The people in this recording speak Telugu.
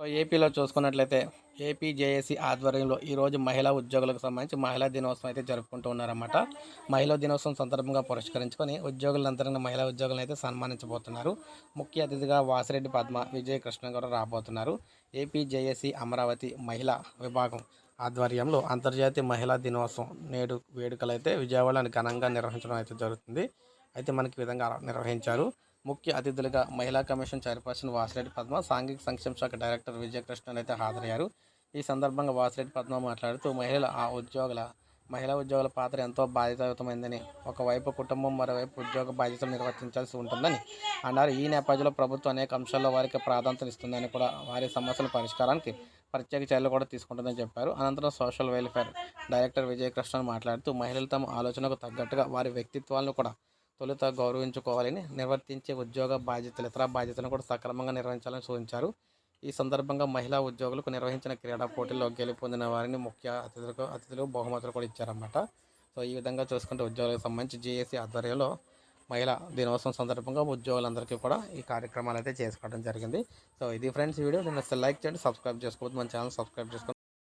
ఏపీలో చూసుకున్నట్లయితే ఏపీ జేఏసీ ఆధ్వర్యంలో ఈరోజు మహిళా ఉద్యోగులకు సంబంధించి మహిళా దినోత్సవం అయితే జరుపుకుంటూ ఉన్నారన్నమాట. మహిళా దినోత్సవం సందర్భంగా పురస్కరించుకొని ఉద్యోగులందరినీ మహిళా ఉద్యోగులను అయితే సన్మానించబోతున్నారు. ముఖ్య అతిథిగా వాసిరెడ్డి పద్మ విజయకృష్ణ కూడా రాబోతున్నారు. ఏపీ జేఏసీ అమరావతి మహిళా విభాగం ఆధ్వర్యంలో అంతర్జాతీయ మహిళా దినోత్సవం నేడు వేడుకలు అయితే విజయవాడలో ఘనంగా నిర్వహించడం అయితే జరుగుతుంది. అయితే మనకి విధంగా నిర్వహించారు. ముఖ్య అతిథులుగా మహిళా కమిషన్ చైర్పర్సన్ వాసిరెడ్డి పద్మ సాంఘిక సంక్షేమ శాఖ డైరెక్టర్ విజయకృష్ణన్ అయితే హాజరయ్యారు. ఈ సందర్భంగా వాసిరెడ్డి పద్మ మాట్లాడుతూ మహిళల ఆ ఉద్యోగుల మహిళా ఉద్యోగుల పాత్ర ఎంతో బాధ్యతాయుతమైందని ఒకవైపు కుటుంబం మరోవైపు ఉద్యోగ బాధ్యతలు నిర్వర్తించాల్సి ఉంటుందని అన్నారు. ఈ నేపథ్యంలో ప్రభుత్వం అనేక అంశాల్లో వారికి ప్రాధాన్యత ఇస్తుందని కూడా వారి సమస్యల పరిష్కారానికి ప్రత్యేక చర్యలు కూడా తీసుకుంటుందని చెప్పారు. అనంతరం సోషల్ వెల్ఫేర్ డైరెక్టర్ విజయకృష్ణన్ మాట్లాడుతూ మహిళలు తమ ఆలోచనకు తగ్గట్టుగా వారి వ్యక్తిత్వాలను కూడా తొలుత గౌరవించుకోవాలని నిర్వర్తించే ఉద్యోగ బాధ్యతలు ఇతర బాధ్యతలను కూడా సక్రమంగా నిర్వహించాలని సూచించారు. ఈ సందర్భంగా మహిళా ఉద్యోగులకు నిర్వహించిన క్రీడా పోటీల్లో గెలుపొందిన వారిని ముఖ్య అతిథులకు అతిథులు బహుమతులు కూడా ఇచ్చారన్నమాట. సో ఈ విధంగా చూసుకుంటే ఉద్యోగులకు సంబంధించి జేఏసీ ఆధ్వర్యంలో మహిళా దినోత్సవం సందర్భంగా ఉద్యోగులందరికీ కూడా ఈ కార్యక్రమాలు అయితే చేసుకోవడం జరిగింది. సో ఇది ఫ్రెండ్స్ వీడియో. నేను లైక్ చేయండి సబ్స్క్రైబ్ చేసుకోవద్దు. మన ఛానల్ సబ్స్క్రైబ్ చేసుకోండి.